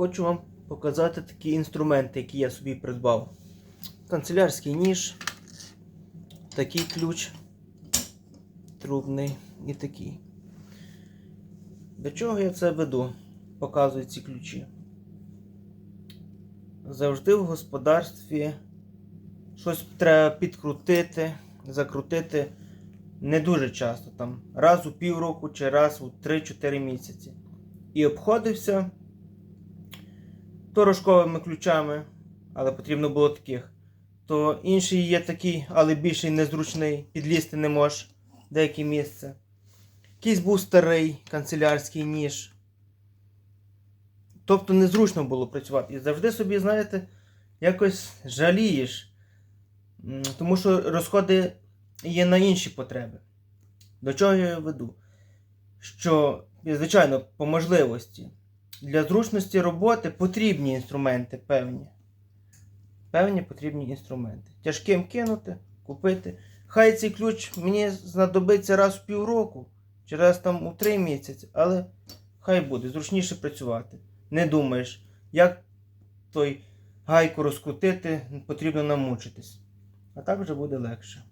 хочу вам показати такі інструменти, які я собі придбав. Канцелярський ніж, такий ключ трубний і такий. До чого я це веду? Показую ці ключі. Завжди в господарстві щось треба підкрутити, закрутити не дуже часто, там раз у півроку чи раз у 3-4 місяці. І обходився торожковими ключами, але потрібно було таких. То інший є такий, але більший незручний, підлізти не можеш деяке місце. Якийсь був старий канцелярський ніж. Тобто незручно було працювати. І завжди собі, знаєте, якось жалієш. Тому що розходи є на інші потреби. До чого я веду? Що, звичайно, по можливості, для зручності роботи потрібні інструменти певні. Певні потрібні інструменти. Тяжким кинути, купити. Хай цей ключ мені знадобиться раз в півроку, чи раз там у три місяці, але хай буде, зручніше працювати. Не думаєш, як той гайку розкрутити, потрібно намучитись. А так вже буде легше.